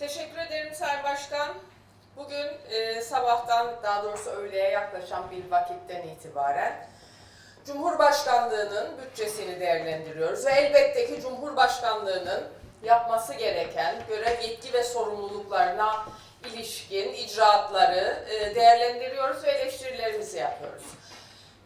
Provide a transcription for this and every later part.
Teşekkür ederim Sayın Başkan. Bugün e, sabahtan, daha doğrusu öğleye yaklaşan bir vakitten itibaren Cumhurbaşkanlığının bütçesini değerlendiriyoruz ve elbette ki Cumhurbaşkanlığının yapması gereken görev yetki ve sorumluluklarına ilişkin icraatları e, değerlendiriyoruz ve eleştirilerimizi yapıyoruz.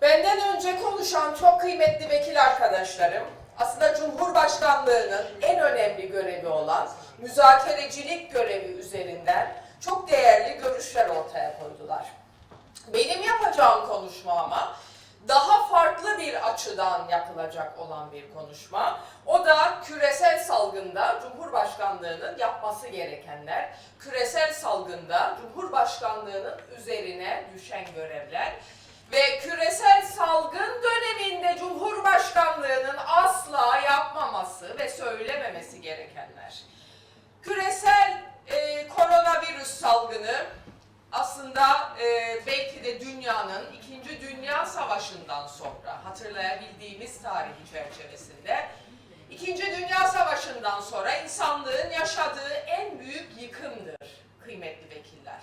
Benden önce konuşan çok kıymetli vekil arkadaşlarım aslında Cumhurbaşkanlığının en önemli görevi olan müzakerecilik görevi üzerinden çok değerli görüşler ortaya koydular. Benim yapacağım konuşma ama daha farklı bir açıdan yapılacak olan bir konuşma. O da küresel salgında Cumhurbaşkanlığının yapması gerekenler, küresel salgında Cumhurbaşkanlığının üzerine düşen görevler ve küresel salgın döneminde Cumhurbaşkanlığının asla yapmaması ve söylememesi gerekenler. Küresel e, koronavirüs salgını aslında e, belki de dünyanın İkinci Dünya Savaşı'ndan sonra hatırlayabildiğimiz tarihi çerçevesinde İkinci Dünya Savaşı'ndan sonra insanlığın yaşadığı en büyük yıkımdır kıymetli vekiller.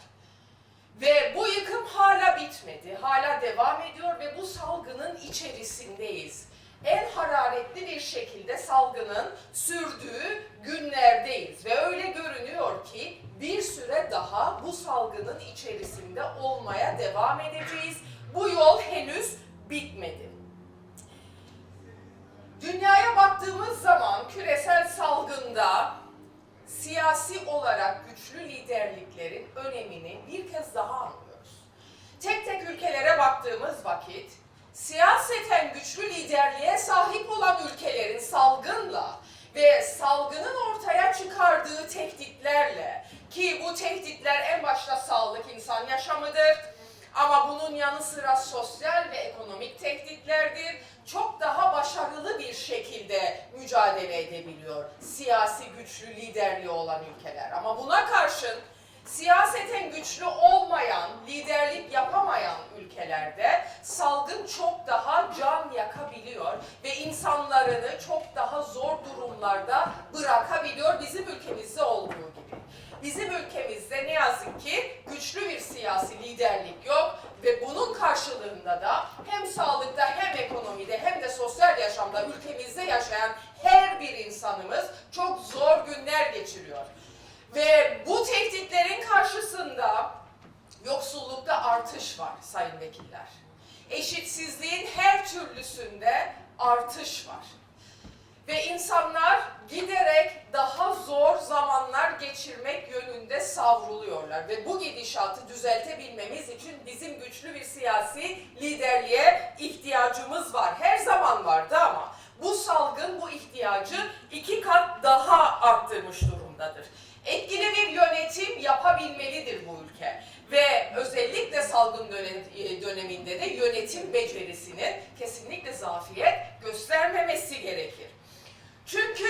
Ve bu yıkım hala bitmedi, hala devam ediyor ve bu salgının içerisindeyiz. En hararetli bir şekilde salgının sürdüğü günlerdeyiz ve öyle görünüyor ki bir süre daha bu salgının içerisinde olmaya devam edeceğiz. Bu yol henüz bitmedi. Dünyaya baktığımız zaman küresel salgında siyasi olarak güçlü liderliklerin önemini bir kez daha anlıyoruz. Tek tek ülkelere baktığımız vakit siyaseten güçlü liderliğe sahip olan ülkelerin salgınla ve salgının ortaya çıkardığı tehditlerle ki bu tehditler en başta sağlık insan yaşamıdır ama bunun yanı sıra sosyal ve ekonomik tehditlerdir. Çok daha başarılı bir şekilde mücadele edebiliyor siyasi güçlü liderliği olan ülkeler. Ama buna karşın siyaseten güçlü olmayan, liderlik yapamayan ülkelerde salgın çok daha can yakabiliyor ve insanlarını çok daha zor durumlarda bırakabiliyor bizim ülkemizde olduğu gibi. Bizim ülkemizde ne yazık ki güçlü bir siyasi liderlik yok ve bunun karşılığında da hem sağlıkta hem ekonomide hem de sosyal yaşamda ülkemizde yaşayan her bir insanımız çok zor günler geçiriyor. Ve bu tehditlerin karşısında yoksullukta artış var sayın vekiller. Eşitsizliğin her türlüsünde artış var. Ve insanlar giderek daha zor zamanlar geçirmek yönünde savruluyorlar. Ve bu gidişatı düzeltebilmemiz için bizim güçlü bir siyasi liderliğe ihtiyacımız var. Her zaman vardı ama bu salgın bu ihtiyacı iki kat daha arttırmış durumdadır. Etkili bir yönetim yapabilmelidir bu ülke. Ve özellikle salgın e, döneminde de yönetim becerisinin kesinlikle zafiyet göstermemesi gerekir. Çünkü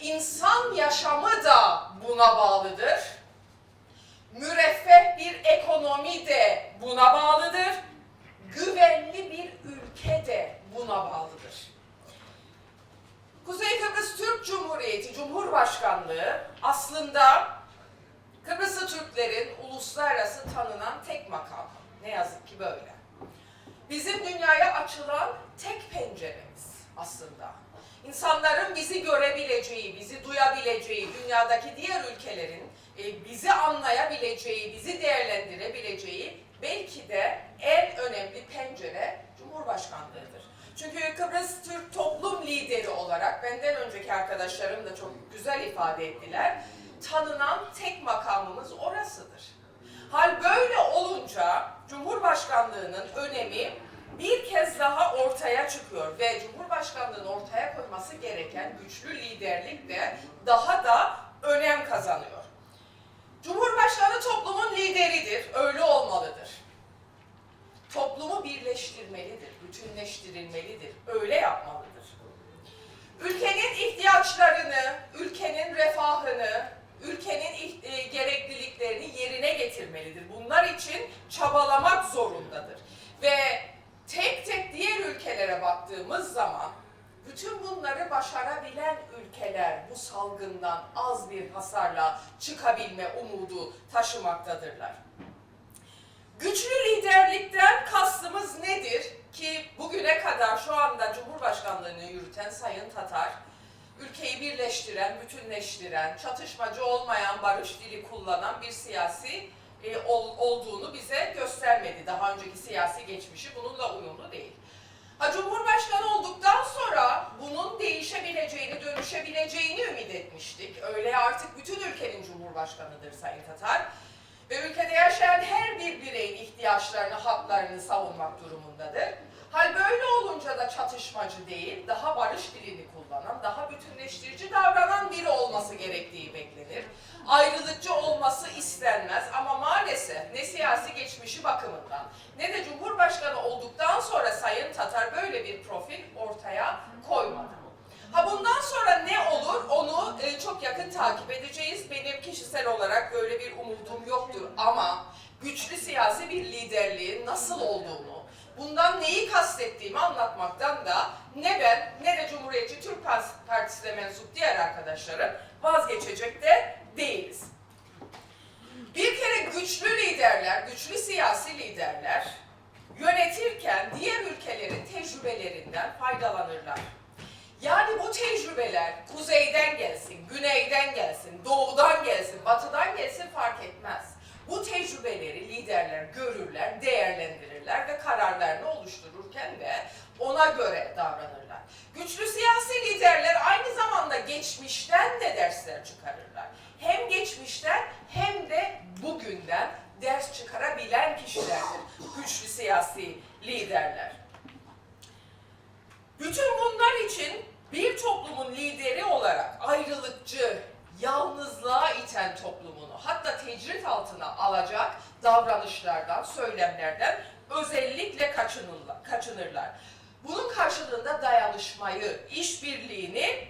insan yaşamı da buna bağlıdır. Müreffeh bir ekonomi de buna bağlıdır. Güvenli bir ülke de buna bağlıdır. Kuzey Kıbrıs Türk Cumhuriyeti Cumhurbaşkanlığı aslında Kıbrıslı Türklerin uluslararası tanınan tek makamı. Ne yazık ki böyle. Bizim dünyaya açılan tek penceremiz aslında. İnsanların bizi görebileceği, bizi duyabileceği, dünyadaki diğer ülkelerin e, bizi anlayabileceği, bizi değerlendirebileceği belki de en önemli pencere Cumhurbaşkanlığıdır. Çünkü Kıbrıs Türk toplum lideri olarak benden önceki arkadaşlarım da çok güzel ifade ettiler. Tanınan tek makamımız orasıdır. Hal böyle olunca Cumhurbaşkanlığının önemi bir kez daha ortaya çıkıyor ve Cumhurbaşkanlığının ortaya koyması gereken güçlü liderlik de daha da önem kazanıyor. Cumhurbaşkanı toplumun lideridir, öyle olmalıdır. Toplumu birleştirmelidir, bütünleştirilmelidir, öyle yapmalıdır. Ülkenin ihtiyaçlarını, ülkenin refahını, ülkenin e, gerekliliklerini yerine getirmelidir. Bunlar için çabalamak zorundadır. Ve tek tek diğer ülkelere baktığımız zaman bütün bunları başarabilen ülkeler bu salgından az bir hasarla çıkabilme umudu taşımaktadırlar. Güçlü liderlikten kastımız nedir? Ki bugüne kadar şu anda Cumhurbaşkanlığını yürüten Sayın Tatar, ülkeyi birleştiren, bütünleştiren, çatışmacı olmayan barış dili kullanan bir siyasi e, ol- olduğunu bize göstermedi. Daha önceki siyasi geçmişi bununla uyumlu değil. Ha, Cumhurbaşkanı olduktan sonra bunun değişebileceğini, dönüşebileceğini ümit etmiştik. Öyle artık bütün ülkenin Cumhurbaşkanıdır Sayın Tatar. Ve ülkede yaşayan her bir bireyin ihtiyaçlarını, haklarını savunmak durumundadır. Hal böyle olunca da çatışmacı değil, daha barış dilini kullanan, daha bütünleştirici davranan biri olması gerektiği beklenir. Ayrılıkçı olması istenmez ama maalesef ne siyasi geçmişi bakımından ne de Cumhurbaşkanı olduktan sonra Sayın Tatar böyle bir profil ortaya koymadı. Ha bundan sonra ne olur onu e, çok yakın takip edeceğiz. Benim kişisel olarak böyle bir umudum yoktur ama güçlü siyasi bir liderliğin nasıl olduğunu, bundan neyi kastettiğimi anlatmaktan da ne ben ne de Cumhuriyetçi Türk Partisi'ne mensup diğer arkadaşlarım vazgeçecek de değiliz. Bir kere güçlü liderler, güçlü siyasi liderler yönetirken diğer ülkelerin tecrübelerinden faydalanırlar. Yani bu tecrübeler kuzeyden gelsin, güneyden gelsin, doğudan gelsin, batıdan gelsin fark etmez. Bu tecrübeleri liderler görürler, değerlendirirler ve kararlarını oluştururken de ona göre davranırlar. Güçlü siyasi liderler aynı zamanda geçmişten de dersler çıkarırlar. Hem geçmişten hem de bugünden ders çıkarabilen kişilerdir güçlü siyasi liderler. Bütün bunlar için bir toplumun lideri olarak ayrılıkçı, yalnızlığa iten toplumunu hatta tecrit altına alacak davranışlardan, söylemlerden özellikle kaçınırlar. Bunun karşılığında dayanışmayı, işbirliğini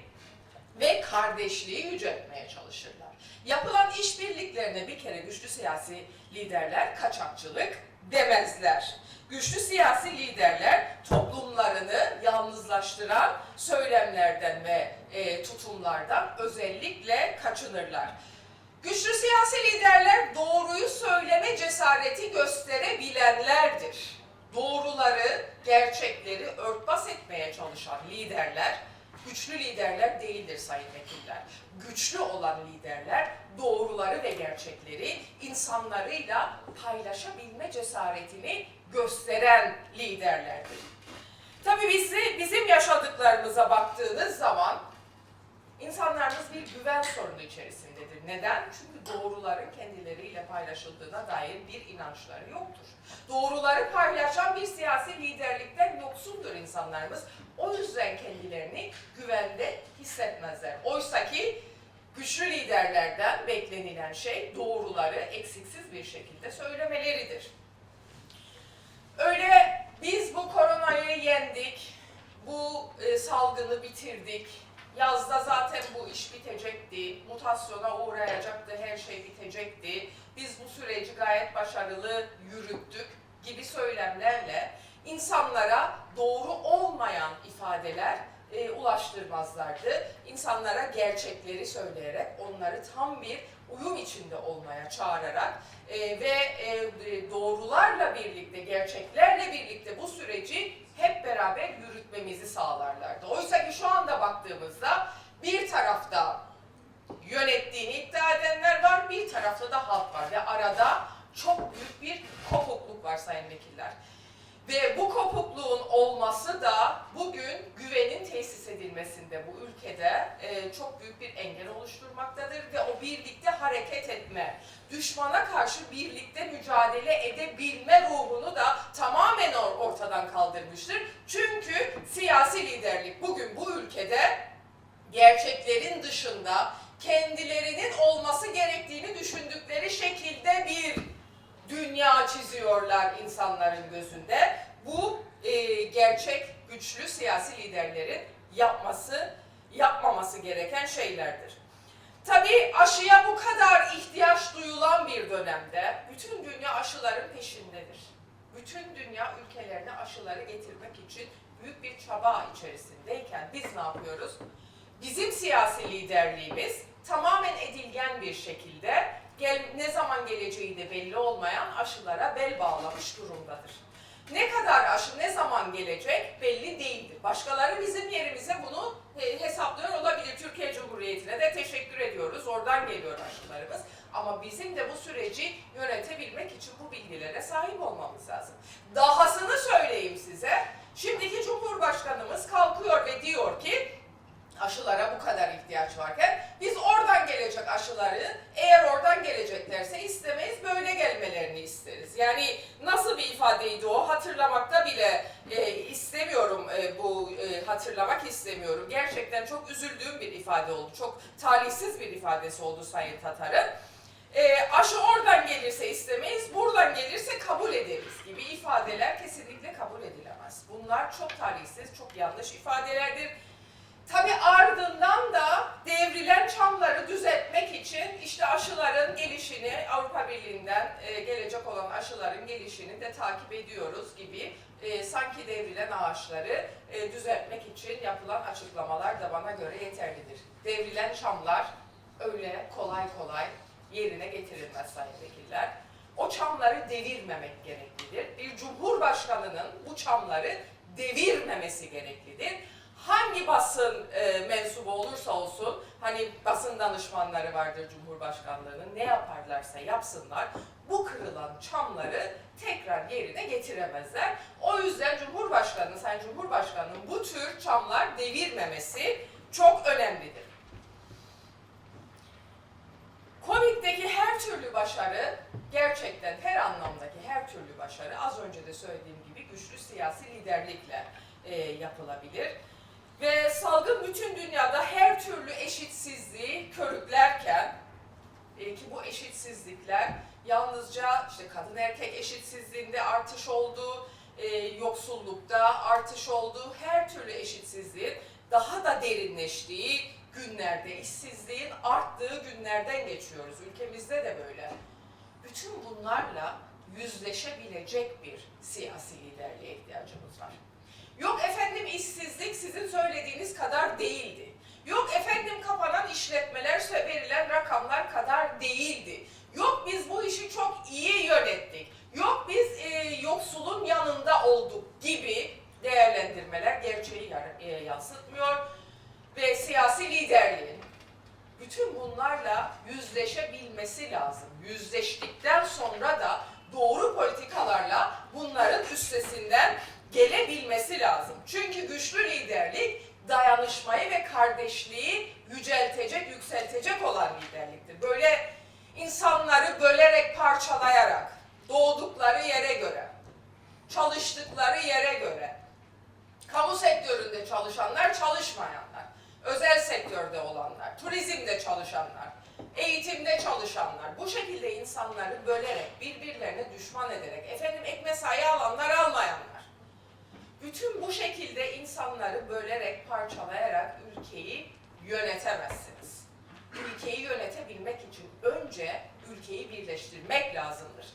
ve kardeşliği yüceltmeye çalışırlar. Yapılan işbirliklerine bir kere güçlü siyasi liderler kaçakçılık demezler. Güçlü siyasi liderler toplumlarını yalnızlaştıran söylemlerden ve e, tutumlardan özellikle kaçınırlar. Güçlü siyasi liderler doğruyu söyleme cesareti gösterebilenlerdir. Doğruları, gerçekleri örtbas etmeye çalışan liderler güçlü liderler değildir sayın vekiller. Güçlü olan liderler doğruları ve gerçekleri insanlarıyla paylaşabilme cesaretini gösteren liderlerdir. Tabii bizi, bizim yaşadıklarımıza baktığınız zaman insanlarımız bir güven sorunu içerisindedir. Neden? Çünkü doğruların kendileriyle paylaşıldığına dair bir inançları yoktur. Doğruları paylaşan bir siyasi liderlikten yoksundur insanlarımız. O yüzden kendilerini güvende hissetmezler. Oysa ki güçlü liderlerden beklenilen şey doğruları eksiksiz bir şekilde söylemeleridir. Öyle biz bu koronayı yendik, bu e, salgını bitirdik, yazda zaten bu iş bitecekti, mutasyona uğrayacaktı, her şey bitecekti, biz bu süreci gayet başarılı yürüttük gibi söylemlerle insanlara doğru olmayan ifadeler e, ulaştırmazlardı. İnsanlara gerçekleri söyleyerek onları tam bir uyum içinde olmaya çağırarak e, ve e, doğrularla birlikte, gerçeklerle birlikte bu süreci hep beraber yürütmemizi sağlarlardı. Oysa ki şu anda baktığımızda bir tarafta yönettiğini iddia edenler var, bir tarafta da halk var ve arada çok büyük bir kopukluk var sayın vekiller. Ve bu kopukluğun olması da bugün güvenin tesis edilmesinde bu ülkede e, çok büyük bir engel oluşturmaktadır ve o birlikte hareket etme, düşmana karşı birlikte mücadele edebilme ruhunu da tamamen or- ortadan kaldırmıştır. Çünkü siyasi liderlik bugün bu ülkede gerçeklerin dışında kendilerinin olması gerektiğini düşündükleri şekilde bir dünya çiziyorlar insanların gözünde. Bu e, gerçek güçlü siyasi liderlerin yapması, yapmaması gereken şeylerdir. Tabii aşıya bu kadar ihtiyaç duyulan bir dönemde bütün dünya aşıların peşindedir. Bütün dünya ülkelerine aşıları getirmek için büyük bir çaba içerisindeyken biz ne yapıyoruz? Bizim siyasi liderliğimiz tamamen edilgen bir şekilde gel, ne zaman geleceği de belli olmayan aşılara bel bağlamış durumdadır. Ne kadar aşı ne zaman gelecek belli değildir. Başkaları bizim yerimize bunu e, hesaplıyor olabilir. Türkiye Cumhuriyeti'ne de teşekkür ediyoruz. Oradan geliyor aşılarımız. Ama bizim de bu süreci yönetebilmek için bu bilgilere sahip olmamız lazım. Dahasını söyleyeyim size. Şimdiki Cumhurbaşkanımız kalkıyor ve diyor ki aşılara bu kadar ihtiyaç varken biz oradan gelecek aşıları eğer oradan geleceklerse istemeyiz böyle gelmelerini isteriz. Yani nasıl bir ifadeydi o hatırlamakta bile e, istemiyorum e, bu e, hatırlamak istemiyorum. Gerçekten çok üzüldüğüm bir ifade oldu. Çok talihsiz bir ifadesi oldu Sayın Tatar'ın. E, aşı oradan gelirse istemeyiz, buradan gelirse kabul ederiz gibi ifadeler kesinlikle kabul edilemez. Bunlar çok talihsiz, çok yanlış ifadelerdir. Tabi ardından da devrilen çamları düzeltmek için işte aşıların gelişini Avrupa Birliği'nden e, gelecek olan aşıların gelişini de takip ediyoruz gibi e, sanki devrilen ağaçları e, düzeltmek için yapılan açıklamalar da bana göre yeterlidir. Devrilen çamlar öyle kolay kolay yerine getirilmez sayın vekiller. O çamları devirmemek gereklidir. Bir cumhurbaşkanının bu çamları devirmemesi gereklidir hangi basın e, mensubu olursa olsun, hani basın danışmanları vardır Cumhurbaşkanlığının, ne yaparlarsa yapsınlar, bu kırılan çamları tekrar yerine getiremezler. O yüzden Cumhurbaşkanı, Sayın Cumhurbaşkanı'nın bu tür çamlar devirmemesi çok önemlidir. Covid'deki her türlü başarı, gerçekten her anlamdaki her türlü başarı, az önce de söylediğim gibi güçlü siyasi liderlikle e, yapılabilir. Ve salgın bütün dünyada her türlü eşitsizliği körüklerken e, ki bu eşitsizlikler yalnızca işte kadın erkek eşitsizliğinde artış oldu, e, yoksullukta artış oldu, her türlü eşitsizliğin daha da derinleştiği günlerde, işsizliğin arttığı günlerden geçiyoruz. Ülkemizde de böyle. Bütün bunlarla yüzleşebilecek bir siyasi liderliğe ihtiyacımız var. Yok efendim işsizlik sizin söylediğiniz kadar değildi. Yok efendim kapanan işletmeler verilen rakamlar kadar değildi. Yok biz bu işi çok iyi yönettik. Yok biz e, yoksulun yanında olduk gibi değerlendirmeler gerçeği e, yansıtmıyor. Ve siyasi liderliğin bütün bunlarla yüzleşebilmesi lazım. Yüzleştikten sonra da doğru politikalarla bunların üstesinden gelebilmesi lazım. Çünkü güçlü liderlik dayanışmayı ve kardeşliği yüceltecek, yükseltecek olan liderliktir. Böyle insanları bölerek, parçalayarak, doğdukları yere göre, çalıştıkları yere göre, kamu sektöründe çalışanlar, çalışmayanlar, özel sektörde olanlar, turizmde çalışanlar, eğitimde çalışanlar, bu şekilde insanları bölerek, birbirlerine düşman ederek, efendim ek mesai alanlar, almayanlar, bütün bu şekilde insanları bölerek, parçalayarak ülkeyi yönetemezsiniz. Ülkeyi yönetebilmek için önce ülkeyi birleştirmek lazımdır.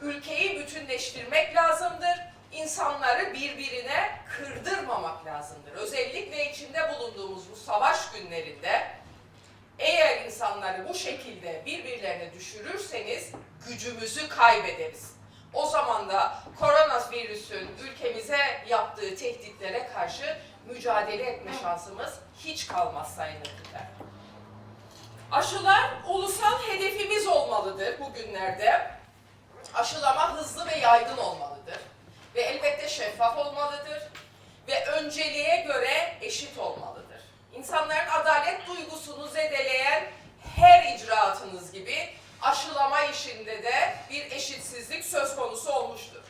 Ülkeyi bütünleştirmek lazımdır. İnsanları birbirine kırdırmamak lazımdır. Özellikle içinde bulunduğumuz bu savaş günlerinde eğer insanları bu şekilde birbirlerine düşürürseniz gücümüzü kaybederiz. O zaman da koronavirüsün ülkemize yaptığı tehditlere karşı mücadele etme şansımız hiç kalmaz sayın vekiller. Aşılar ulusal hedefimiz olmalıdır bugünlerde. Aşılama hızlı ve yaygın olmalıdır. Ve elbette şeffaf olmalıdır. Ve önceliğe göre eşit olmalıdır. İnsanların adalet duygusunu zedeleyen her icraatınız gibi aşılama işinde de bir eşitsizlik söz konusu olmuştur.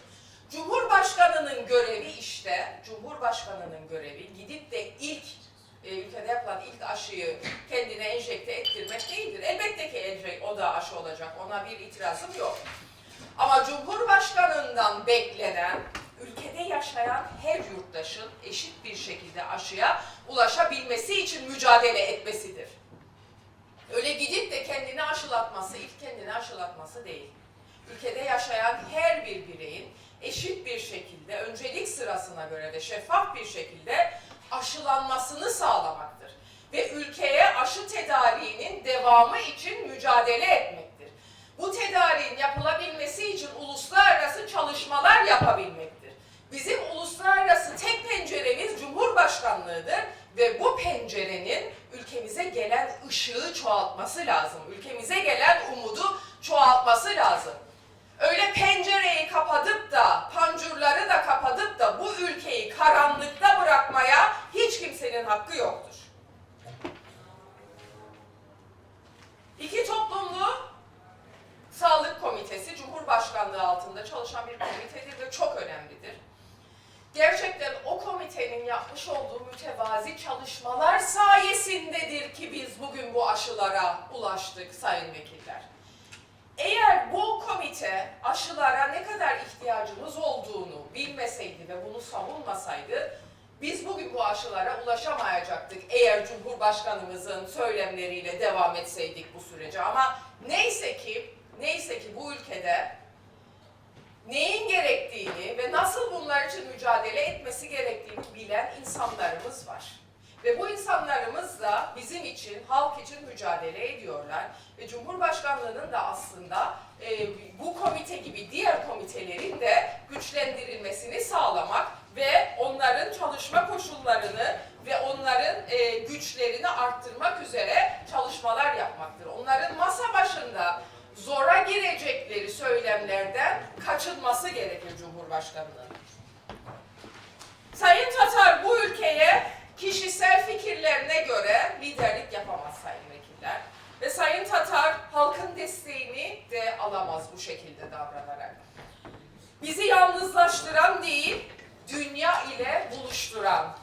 Cumhurbaşkanının görevi işte, Cumhurbaşkanının görevi gidip de ilk e, ülkede yapılan ilk aşıyı kendine enjekte ettirmek değildir. Elbette ki enjek, o da aşı olacak, ona bir itirazım yok. Ama Cumhurbaşkanından beklenen ülkede yaşayan her yurttaşın eşit bir şekilde aşıya ulaşabilmesi için mücadele etmesidir. Öyle gidip de kendini aşılatması, ilk kendini aşılatması değil. Ülkede yaşayan her bir bireyin eşit bir şekilde, öncelik sırasına göre ve şeffaf bir şekilde aşılanmasını sağlamaktır. ve ülkeye aşı tedariğinin devamı için mücadele etmektir. Bu tedariğin yapılabilmesi için uluslararası çalışmalar yapabilmektir. Bizim uluslararası tek penceremiz Cumhurbaşkanlığıdır ve bu pencerenin ülkemize gelen ışığı çoğaltması lazım. Ülkemize gelen umudu çoğaltması lazım. Öyle pencereyi kapatıp da, pancurları da kapatıp da bu ülkeyi karanlıkta bırakmaya hiç kimsenin hakkı yoktur. İki toplumlu Sağlık Komitesi Cumhurbaşkanlığı altında çalışan bir komitedir ve çok önemlidir. Gerçekten o komitenin yapmış olduğu mütevazi çalışmalar sayesindedir ki biz bugün bu aşılara ulaştık sayın vekiller. Eğer bu komite aşılara ne kadar ihtiyacımız olduğunu bilmeseydi ve bunu savunmasaydı biz bugün bu aşılara ulaşamayacaktık eğer Cumhurbaşkanımızın söylemleriyle devam etseydik bu sürece. Ama neyse ki neyse ki bu ülkede neyin gerektiğini ve nasıl bunlar için mücadele etmesi gerektiğini bilen insanlarımız var. Ve bu insanlarımız da bizim için, halk için mücadele ediyorlar. Ve Cumhurbaşkanlığının da aslında e, bu komite gibi diğer komitelerin de güçlendirilmesini sağlamak ve onların çalışma koşullarını ve onların e, güçlerini arttırmak üzere çalışmalar yapmaktır. Onların masa başında zora girecekleri söylemlerden kaçınması gerekir Cumhurbaşkanlığının. Sayın Tatar bu ülkeye kişisel fikirlerine göre liderlik yapamaz sayın vekiller. Ve Sayın Tatar halkın desteğini de alamaz bu şekilde davranarak. Bizi yalnızlaştıran değil, dünya ile buluşturan,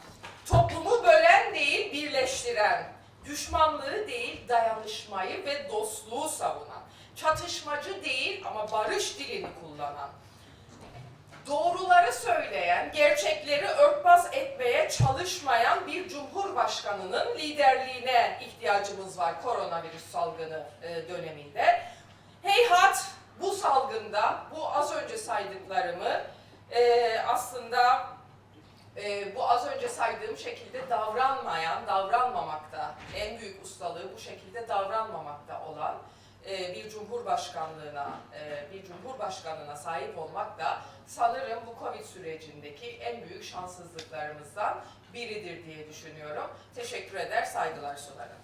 toplumu bölen değil, birleştiren, düşmanlığı değil, dayanışmayı ve dostluğu savunan, çatışmacı değil ama barış dilini kullanan, doğruları söyleyen, gerçekleri örtbas etmeye çalışmayan bir cumhurbaşkanının liderliğine ihtiyacımız var koronavirüs salgını e, döneminde. Heyhat bu salgında bu az önce saydıklarımı e, aslında e, bu az önce saydığım şekilde davranmayan, davranmamakta, en büyük ustalığı bu şekilde davranmamakta olan bir cumhurbaşkanlığına, bir cumhurbaşkanına sahip olmak da sanırım bu Covid sürecindeki en büyük şanssızlıklarımızdan biridir diye düşünüyorum. Teşekkür eder, saygılar sunarım.